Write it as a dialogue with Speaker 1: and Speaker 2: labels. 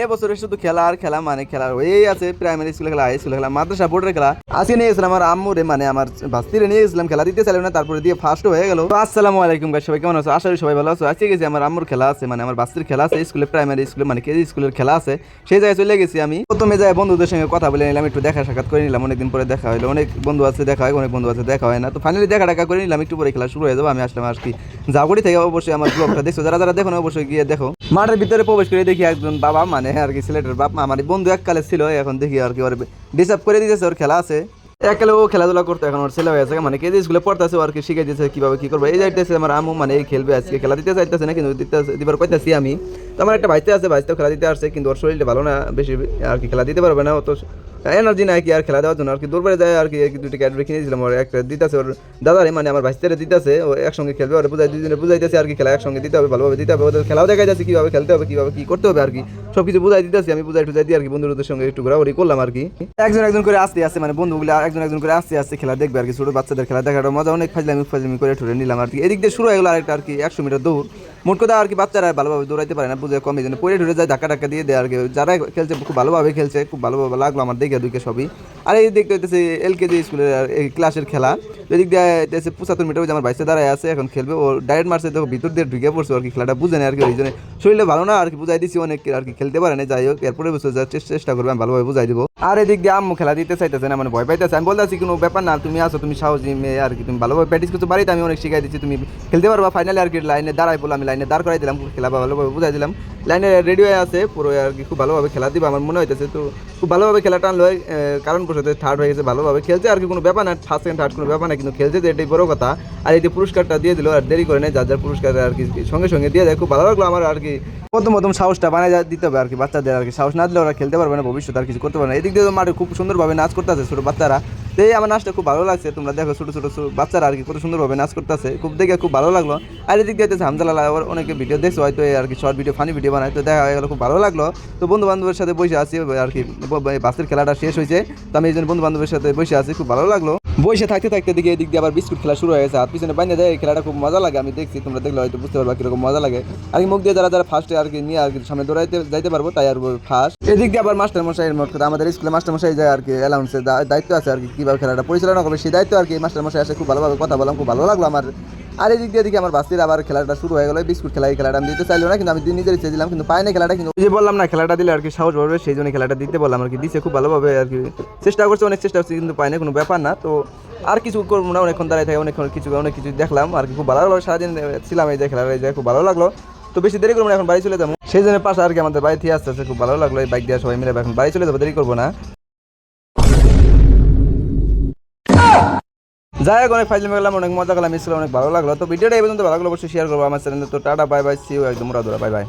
Speaker 1: এ বছরে শুধু খেলা আর খেলা মানে খেলার এই আছে প্রাইমারি স্কুলে খেলা হাই স্কুলে খেলা, মাদ্রাসা বোর্ডের খেলা। আজকে নিয়ে গেছিলাম আমার মানে আমার বাস্তিরে নিয়ে গেছিলাম খেলা, দিতে চাইলাম না, তারপরে দিয়ে ফার্স্ট হয়ে গেল। আলাইকুম গাইস সবাই কেমন আছো? আশা সবাই ভালো আছো। আজকে গেছি আমার আম্মুর খেলা আছে মানে আমার খেলা আছে স্কুলে প্রাইমারি স্কুলে মানে কেজি স্কুলের খেলা আছে। সেই জায়গায় চলে গেছি আমি। প্রথমে যাই বন্ধুদের সঙ্গে কথা বলে নিলাম, একটু দেখা সাক্ষাৎ করে নিলাম, অনেকদিন পরে দেখা হলো অনেক বন্ধু আছে, দেখা হয়, অনেক বন্ধু আছে, দেখা হয় না। তো ফাইনালি দেখা টাকা করে নিলাম, একটু পরে খেলা শুরু হয়ে যাবে, আমি আসলাম আর কি। থেকে অবশ্যই আমার ব্লগটা দেখছ। যারা যারা দেখো অবশ্যই গিয়ে দেখো। মাঠের ভিতরে প্রবেশ করে দেখি একজন বাবা মানে আর কি সিলেটের বাপ আমার বন্ধু এককালে ছিল, এখন দেখি আর কি ওর ডিসার্ভ করে দিতেছে, ওর খেলা আছে। এককালে ও খেলাধুলা করতে, এখন ওর ছেলে হয়ে আছে মানে কেজি স্কুলে পড়তেছে আর কি শিখে দিয়েছে কীভাবে কি করব। এই যাইতেছে আমার আমু মানে এই খেলবে, আজকে খেলা দিতে চাইতেছে না, কিন্তু দিতে দিবার কইতেছি আমি। আমার একটা ভাইতে আছে ভাইতেও খেলা দিতে আসছে, কিন্তু ওর শরীরটা ভালো না, বেশি আর কি খেলা দিতে পারবে না অত এনার্জি নাই কি আর খেলা দেওয়ার জন্য। আর কি দৌড়ে যায় আর কি দুটি ক্যাডবেরি কিনে দিয়েছিলাম, ওর একটা দিতেছে ওর দাদারে মানে আমার ভাইস্তারে দিতেছে, ও একসঙ্গে খেলবে, ওর বুঝাই দুজনে বুঝাইতেছে আর কি খেলা, একসঙ্গে দিতে হবে, ভালোভাবে দিতে হবে, ওদের খেলাও দেখা যাচ্ছে কীভাবে খেলতে হবে, কীভাবে কি করতে হবে আর কি। সব কিছু বুঝাই দিতেছি, আমি বুঝাই টুজাই দিই আর কি, বন্ধুদের সঙ্গে একটু ঘোরাঘুরি করলাম আর কি। একজন একজন করে আসতে আসতে মানে বন্ধুগুলো একজন একজন করে আসতে আসতে খেলা দেখবে আর কি, ছোটো বাচ্চাদের খেলা দেখাটা মজা, অনেক ফাজলামি ফাজলামি করে ঠুরে নিলাম আর কি। এদিক দিয়ে শুরু হয়ে গেলো আরেকটা আর কি, একশো মিটার দৌড়। মোট কথা আর কি বাচ্চারা ভালোভাবে দৌড়াইতে পারে না, বুঝে কমে যেন পড়ে ঠুরে যায়, ধাক্কা টাক্কা দিয়ে দেয় আর কি। যারা খেলছে, খুব ভালোভাবে খেলছে, খুব ভালোভাবে লাগল আমার দেখে দুইকে সবই। আর এই দেখতে হইতেছে এলকেজি স্কুলের এই ক্লাসের খেলা, এদিক দিয়ে হইতেছে পঁচাত্তর মিটার আমার বাইসে দাঁড়ায় আছে, এখন খেলবে। ও ডাইরেক্ট মারছে, দেখো ভিতর দিয়ে ঢুকে পড়ছে আর কি, খেলাটা বুঝে না আর কি, ওই জন্য শরীরে ভালো না আর কি, বুঝাই দিছি অনেক আর কি, খেলতে পারে না যাই হোক, এরপরে বসে যাওয়ার চেষ্টা- করবে, আমি ভালোভাবে বুঝাই দিব। আর এদিক দিয়ে আম্মু খেলা দিতে চাইতেছে না মানে ভয় পাইতেছে। আমি বলতেছি, কোনো ব্যাপার না, তুমি আসো, তুমি সাহসী মেয়ে আর কি, তুমি ভালোভাবে প্র্যাকটিস করতে বাড়িতে আমি অনেক শিখাই দিচ্ছি, তুমি খেলতে পারবা ফাইনালি আর কি লাইনে দাঁড়াই বলে আমি লাইনে দাঁড় করাই দিলাম খেলা ভালোভাবে বুঝাই দিলাম। লাইনে রেডি হয়ে আছে পুরো আর কি খুব ভালোভাবে খেলা দিবে আমার মনে হইতেছে। তো খুব ভালোভাবে খেলাটা আনলো আহ, কারণ বসে থার্ড হয়ে গেছে ভালোভাবে। খেলছে আর কি কোনো ব্যাপার না ফার্স্ট সেকেন্ড থার্ড কোনো ব্যাপার না কিন্তু খেলছে যে এটাই বড় কথা। আর এই যে পুরস্কারটা দিয়ে দিল আর দেরি করে নেয় যার যার পুরস্কার আর কি সঙ্গে সঙ্গে দিয়ে দেয় খুব ভালো লাগল আমার আর কি। প্রথম প্রথম সাহসটা বানায় দিতে হবে আর কি বাচ্চাদের আর কি। সাহস না দিলে ওরা খেলতে পারবে না ভবিষ্যতে আর কিছু করতে পারবে না। এদিক দিয়ে মাঠে খুব সুন্দরভাবে নাচ করতেছে ছোটো বাচ্চারা। তো এই আমার নাচটা খুব ভালো লাগছে। তোমরা দেখো ছোটো ছোটো বাচ্চারা আর কি কত সুন্দরভাবে নাচ করতেছে। খুব দেখে খুব ভালো লাগল। আর এদিক দিয়ে হামজালা আবার অনেকে ভিডিও দেখছ, হয়তো আর কি শর্ট ভিডিও ফানি ভিডিও বানায়। তো দেখা হয়ে গেলো, খুব ভালো লাগল। তো বন্ধু বান্ধবের সাথে বসে আছি আর কি বাসের খেলাটা শেষ হয়েছে। তো আমি এই জন্য বন্ধু বান্ধবের সাথে বসে আছি, খুব ভালো লাগল। বসে থাকতে থাকতে দিকে এদিক দিয়ে আবার বিস্কুট খেলা শুরু হয়ে গেছে। হাত পিছনে বাইনে দেয় খেলাটা খুব মজা লাগে, আমি দেখছি, তোমরা দেখলে হয়তো বুঝতে পারবা কীরকম মজা লাগে। আর মুখ দিয়ে যারা যারা ফার্স্টে আর কি নিয়ে আর কি সামনে দৌড়াইতে, যাইতে পারব, তাই আর ফার্স্ট এদিক দিয়ে আবার মাস্টার মশাইয়ের মোট কথা, আমাদের স্কুলে মাস্টার মশাই যায় আর কি অ্যালাউন্সের দায়িত্ব আছে আর কি, কীভাবে খেলাটা পরিচালনা করবে, সেই দায়িত্ব আর কি মাস্টার মশাই আসে, খুব ভালোভাবে কথা বললাম, খুব ভালো লাগল আমার। আর এই দিক দিয়ে দিকে আমার বাস্তির আবার খেলাটা শুরু হয়ে গেলো। বিস্কুট খেলা এই খেলাটা আমি দিতে চাইলো না, কিন্তু আমি নিজের ইচ্ছে দিলাম, কিন্তু পাই না খেলাটা, কিন্তু যে বললাম না, খেলাটা দিলে আর কি সাহস পাবে সেই জন্য খেলাটা দিতে বললাম আর কি। দিছে খুব ভালোভাবে আর কি। চেষ্টা করছে, অনেক চেষ্টা করছে, কিন্তু পাই না কোনো ব্যাপার না। তো আর কিছু করব না, অনেকক্ষণ দাঁড়ায় থাকে, অনেকক্ষণ কিছু, অনেক কিছু দেখলাম আর কি। খুব ভালো লাগল, সারাদিন ছিলাম এই যে খেলাটা এই যে খুব ভালো লাগল। তো বেশি দেরি করব না, এখন বাড়ি চলে যাব। সেই জন্য পাশে আর কি আমাদের বাড়ি থেকে আসতে আসতে খুব ভালো লাগল, এই বাইক দিয়ে সবাই মিলে, এখন বাড়ি চলে যাব, দেরি করব না। যাই হোক, অনেক ফাইজলামি করলাম অনেক মজা করলাম স্কুলে অনেক ভালো লাগল। তো ভিডিওটা এই পর্যন্ত, ভালো লাগল অবশ্যই শেয়ার করব আমার চ্যানেলে তো টাটা বাই বাই সিও একদম রাধুরা বাই বাই